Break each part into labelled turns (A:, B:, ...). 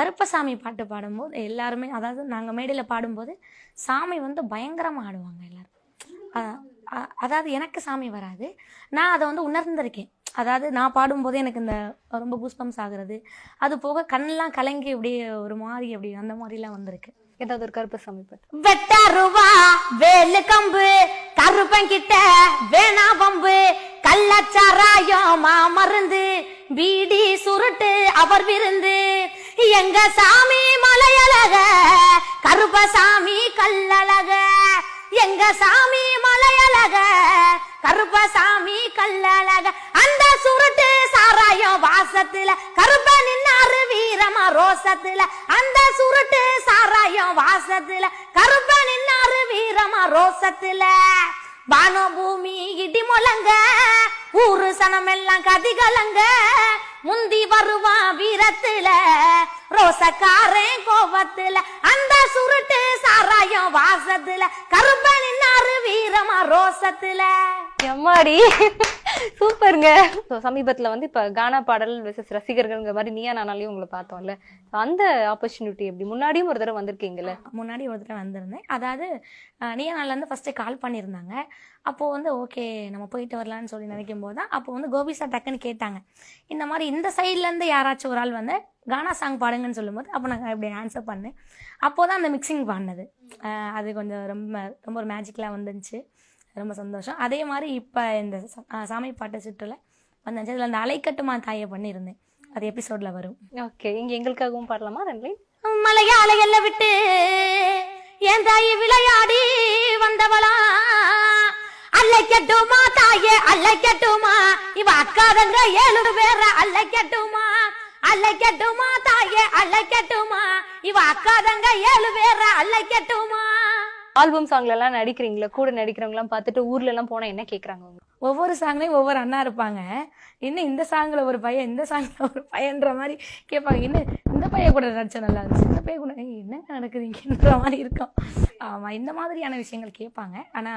A: கருப்பசாமி பாட்டு பாடும்போது எல்லாருமே அதாவது நாங்கள் மேடையில் பாடும்போது சாமி வந்து பயங்கரமாக ஆடுவாங்க எல்லாரும். அதாவது எனக்கு சாமி வராது. நான் அதை வந்து உணர்ந்திருக்கேன். அதாவது நான் பாடும்போது எனக்கு இந்த ரொம்ப கூஸ்பம்ஸ் ஆகுறது. அது போக கண்ணெல்லாம் கலங்கி அப்படியே ஒரு மாதிரி அப்படி அந்த மாதிரிலாம் வந்திருக்கு.
B: ஏதாவது ஒரு கருப்பு சாமி பாட்டு
A: வெட்டருவா வேலு கம்பு கருப்பங்கிட்ட வேணா பம்பு கள்ளச்சாராயம் மாமருந்து பீடி சுருட்டு அவர் விருந்து. எங்க சாமி மலையழக கருப்பசாமி கல்லழக. எங்க சாமி மலையழக கருப்பசாமி கல்லழக. அந்த சுருட்டு சாராயம் வாசத்துல கருப்ப நின்னாரு வீரமா ரோசத்துல. அந்த சுருட்டு சாராயம் வாசத்துல கருப்ப நின்னாரு வீரமா ரோசத்துல. வானோ பூமி இடி முழங்க ஊரு சனமெல்லாம் கதி கதிகலங்க. முந்தி வருவான் வீரத்துல ரோசக்காரன் கோபத்துல அந்த சுருட்டு சாராயம் வாசத்துல கருப்பணின்னாரு வீரமா ரோசத்துல.
B: எம்மாடி? சூப்பருங்க. So, சமீபத்துல வந்து இப்ப கானா பாடல் வெர்சஸ் ரசிகர்கள்ங்கிற மாதிரி நீயா நானாலையும் உங்களை பார்த்தோம்ல. அந்த ஆப்பர்ச்சுனிட்டி எப்படி? முன்னாடியும் ஒரு தடவை வந்திருக்கீங்கல்ல?
A: முன்னாடி ஒரு தடவை வந்திருந்தேன். அதாவது நீயா நாள்லேருந்து ஃபஸ்ட்டு கால் பண்ணியிருந்தாங்க. அப்போது வந்து ஓகே நம்ம போயிட்டு வரலான்னு சொல்லி நினைக்கும் போது தான் அப்போ வந்து கோபி சார் டக்குன்னு கேட்டாங்க. இந்த மாதிரி இந்த சைட்லேருந்து யாராச்சும் ஒரு ஆள் வந்து கானா சாங் பாடுங்கன்னு சொல்லும்போது அப்போ நான் இப்படி ஆன்சர் பண்ணேன். அப்போ தான் அந்த மிக்சிங் பாடினது அது கொஞ்சம் ரொம்ப ரொம்ப ஒரு மேஜிக்கலாக வந்துருந்துச்சு. ரொம்ப சந்தோஷம். அதே மாதிரி இப்போ இந்த சாமி பாட்டு சுற்றுல வந்துச்சு அதில் அந்த அலைக்கட்டுமா தாயை பண்ணியிருந்தேன். அது எபிசோடில் வரும்.
B: ஓகே இங்க எங்களுக்காகவும் பாடலாமா ரெண்டு
A: மலையாள எல்ல விட்டு என் தாய் விளையாடி வந்தவளா? அல்லைக்கட்டுமா தாயே அல்லைக்கட்டுமா இவ அக்காதங்க ஏழு பேர அல்லைக்கட்டுமா அல்லைக்கட்டுமா தாயே அல்லைக்கட்டுமா இவ அக்காதங்க ஏழு பேர அல்லைக்கட்டுமா
B: ஆல்பம் சாங்ல எல்லாம் நடிக்கிறீங்களா? கூட நடிக்கிறவங்க எல்லாம் பார்த்துட்டு ஊர்ல எல்லாம் போனா என்ன கேக்குறாங்க
A: ஒவ்வொரு சாங்லேயும் ஒவ்வொரு அண்ணா இருப்பாங்க. இன்னும் இந்த சாங்ல ஒரு பையன் இந்த சாங்ல ஒரு பையன்ற மாதிரி கேட்பாங்க. இன்னும் இந்த பையன் கூட நடிச்சா நல்லா இருந்துச்சு இந்த பையன் கூட "ஏய், என்னங்க நடக்குதுங்கன்ற மாதிரி இருக்கும். ஆமா இந்த மாதிரியான விஷயங்கள் கேட்பாங்க. ஆனா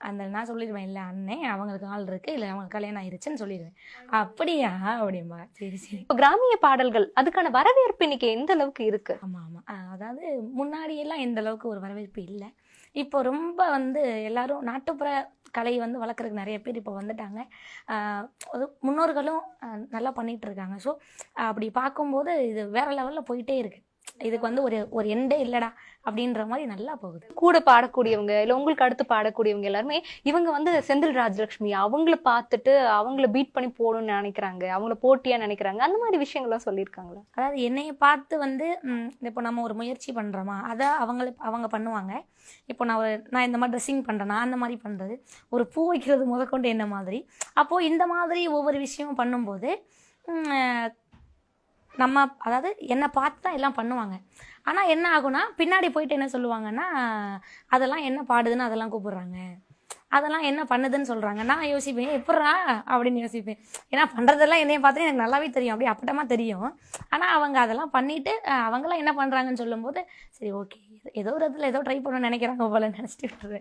A: அந்த நான் சொல்லிடுவேன் இல்லை அண்ணே அவங்களுக்கு ஆள் இருக்கு. இல்லை அவங்க கல்யாணம் ஆயிருச்சுன்னு சொல்லிடுவேன். அப்படியா? அப்படிம்பா. சரி சரி.
B: இப்போ கிராமிய பாடல்கள் அதுக்கான வரவேற்பு இன்னைக்கு எந்த அளவுக்கு இருக்கு?
A: ஆமாம் ஆமாம் அதாவது முன்னாடியெல்லாம் எந்த அளவுக்கு ஒரு வரவேற்பு இல்லை. இப்போ ரொம்ப வந்து எல்லாரும் நாட்டுப்புற கலை வந்து வளர்க்குறதுக்கு நிறைய பேர் இப்போ வந்துட்டாங்க. முன்னோர்களும் நல்லா பண்ணிகிட்டு இருக்காங்க. ஸோ அப்படி பார்க்கும்போது இது வேற லெவலில் போயிட்டே இருக்குது இதுக்கு வந்து ஒரு ஒரு எண்டே இல்லைடா அப்படின்ற மாதிரி நல்லா போகுது.
B: கூட பாடக்கூடியவங்க இல்ல உங்களுக்கு அடுத்து பாடக்கூடியவங்க எல்லாருமே இவங்க வந்து செந்தில் ராஜலட்சுமி அவங்கள பார்த்துட்டு அவங்கள பீட் பண்ணி போகணும்னு நினைக்கிறாங்க அவங்கள போட்டியா நினைக்கிறாங்க அந்த மாதிரி விஷயங்கள்லாம் சொல்லியிருக்காங்களா?
A: அதாவது என்னைய பார்த்து வந்து இப்போ நம்ம ஒரு முயற்சி பண்ணுறோமா அதை அவங்கள அவங்க பண்ணுவாங்க. இப்போ நான் ஒரு நான் இந்த மாதிரி ட்ரெஸ்ஸிங் பண்ணுறேன் நான் அந்த மாதிரி பண்ணுறது ஒரு பூ வைக்கிறது முதற்கொண்டு என்ன மாதிரி? அப்போது இந்த மாதிரி ஒவ்வொரு விஷயமும் பண்ணும்போது நம்ம அதாவது என்னை பார்த்து தான் எல்லாம் பண்ணுவாங்க. ஆனால் என்ன ஆகும்னா பின்னாடி போயிட்டு என்ன சொல்லுவாங்கன்னா அதெல்லாம் என்ன பாடுதுன்னு அதெல்லாம் கூப்பிடுறாங்க. அதெல்லாம் என்ன பண்ணுதுன்னு சொல்கிறாங்க நான் யோசிப்பேன் எப்பட்றா? அப்படின்னு யோசிப்பேன். ஏன்னா பண்ணுறதெல்லாம் என்னைய பார்த்து எனக்கு நல்லாவே தெரியும். அப்படியே அப்பட்டமாக தெரியும். ஆனால் அவங்க அதெல்லாம் பண்ணிட்டு அவங்களாம் என்ன பண்ணுறாங்கன்னு சொல்லும்போது சரி ஓகே. ஏதோ ஒரு இதில் ஏதோ ட்ரை பண்ணணும்னு நினைக்கிறாங்க போல நினச்சிட்டு